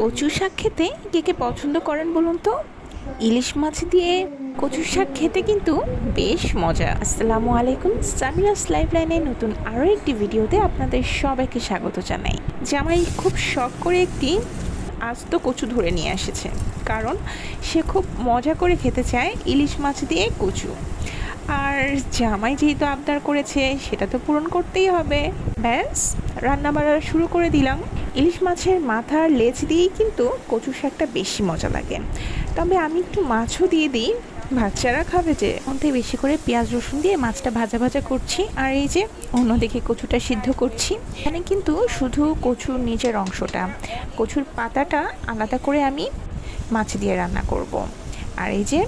কচু শাক খেতে কে কে পছন্দ করেন বলুন তো? ইলিশ মাছ দিয়ে কচু শাক খেতে কিন্তু বেশ মজা। আসসালামু আলাইকুম, সামিরাস লাইফ লাইনে নতুন আরও একটি ভিডিওতে আপনাদের সবাইকে স্বাগত জানাই। জামাই খুব শখ করে একটি আস্ত কচু ধরে নিয়ে এসেছে। কারণ সে খুব মজা করে খেতে চায় ইলিশ মাছ দিয়ে কচু। আর জামাই যেহেতু আবদার করেছে, সেটা তো পূরণ করতেই হবে। ব্যাস রান্না বাড়া শুরু করে দিলাম। ইলিশ মাছের মাথার লেজ দিয়েই কিন্তু কচু শাকটা বেশি মজা লাগে। তবে আমি একটু মাছও দিয়ে দিই। বাচ্চারা খাবে যে, মধ্যে বেশি করে পেঁয়াজ রসুন দিয়ে মাছটা ভাজা ভাজা করছি। আর এই যে অন্য অন্যদিকে কচুটা সিদ্ধ করছি। এখানে কিন্তু শুধু কচুর নিচের অংশটা, কচুর পাতাটা আলাদা করে আমি মাছ দিয়ে রান্না করব। আর এই যে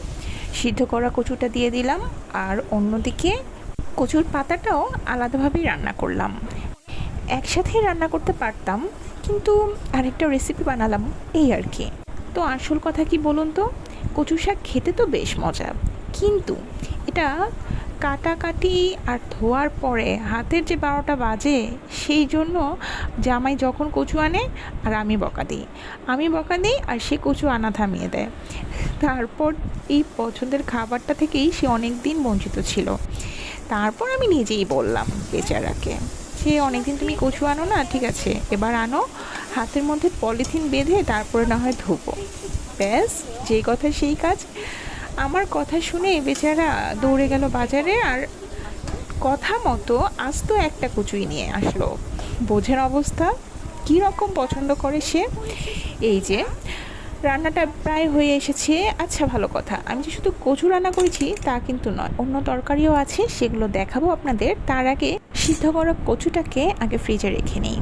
সিদ্ধ করা কচুটা দিয়ে দিলাম আর অন্যদিকে কচুর পাতাটাও আলাদাভাবেই রান্না করলাম। একসাথে রান্না করতে পারতাম, কিন্তু আরেকটা রেসিপি বানালাম, এই আর কি। তো আসল কথা কি বলুন তো? কচু শাক খেতে তো বেশ মজা, কিন্তু এটা কাটাকাটি আর ধোয়ার পরে হাতের যে বারোটা বাজে, সেই জন্য জামাই যখন কচু আনে আর আমি বকা দিই। আমি বকা দিই আর সে কচু আনা থামিয়ে দেয়। তারপর এই পছন্দের খাবারটা থেকেই সে অনেক দিন বঞ্চিত ছিল। তারপর আমি নিজেই বললাম বেচারাকে, সে অনেকদিন তুমি কচু আনো না, ঠিক আছে, এবার আনো। হাতের মধ্যে পলিথিন বেঁধে তারপরে না হয় ধুবো। ব্যাস, যেই কথা সেই কাজ। আমার কথা শুনে বেচারা দৌড়ে গেল বাজারে আর কথা মতো আস্ত একটা কচুই নিয়ে আসলো। বোঝের অবস্থা? কী রকম পছন্দ করে সে? এই যে, রান্নাটা প্রায় হয়ে এসেছে। আচ্ছা ভালো কথা। আমি যে শুধু কচু রান্না করেছি, তা কিন্তু নয়। অন্য তরকারিও আছে, সেগুলো দেখাবো আপনাদের। তার আগে সিদ্ধ করা কচুটাকে আগে ফ্রিজে রেখে নিই।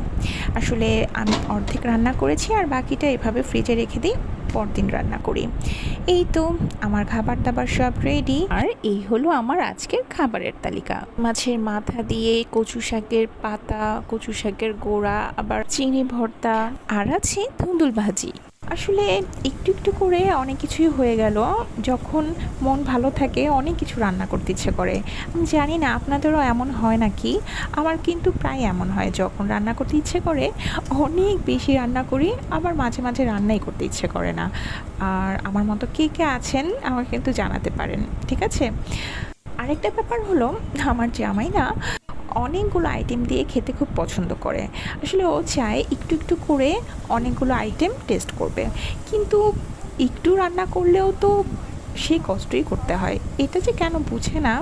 আসলে আমি অর্ধেক রান্না করেছি আর বাকিটা এভাবে ফ্রিজে রেখে দিই। পরদিন রান্না করি। এই তো আমার খাবার দাবার সব রেডি আর এই হলো আমার আজকের খাবারের তালিকা। মাছের মাথা দিয়ে কচু শাকের পাতা, কচু শাকের গোড়া, আবার চিংড়ি ভর্তা, আর আছে ধুন্দুল ভাজি। আসলে একটু একটু করে অনেক কিছুই হয়ে গেল। যখন মন ভালো থাকে অনেক কিছু রান্না করতে ইচ্ছে করে। আমি জানি না, আপনাদেরও এমন হয় নাকি? আমার কিন্তু প্রায় এমন হয়, যখন রান্না করতে ইচ্ছে করে, অনেক বেশি রান্না করি, আবার মাঝে মাঝে রান্নাই করতে ইচ্ছে করে না। আর আমার মতো কে কে আছেন আমাকে কিন্তু জানাতে পারেন, ঠিক আছে? আরেকটা ব্যাপার হলো, আমার জামাই না অনেকগুলো আইটেম দিয়ে খেতে খুব পছন্দ করে। আসলে ও চায় একটু একটু করে অনেকগুলো আইটেম টেস্ট করবে। কিন্তু একটু রান্না করলেও তো সেই কষ্টই করতে হয়। এটা যে কেন বুঝে না,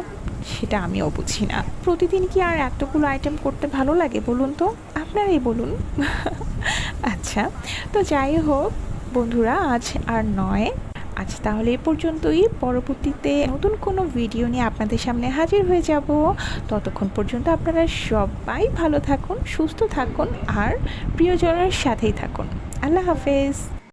সেটা আমিও বুঝি না। প্রতিদিন কি আর এতগুলো আইটেম করতে ভালো লাগে বলুন তো? আপনারাই বলুন। আচ্ছা তো যাই হোক বন্ধুরা, আজ আর নয়। আজ তাহলে এ পর্যন্তই। পরবর্তীতে নতুন কোনো ভিডিও নিয়ে আপনাদের সামনে হাজির হয়ে যাব। ততক্ষণ পর্যন্ত আপনারা সবাই ভালো থাকুন, সুস্থ থাকুন, আর প্রিয়জনের সাথেই থাকুন। আল্লাহ হাফেজ।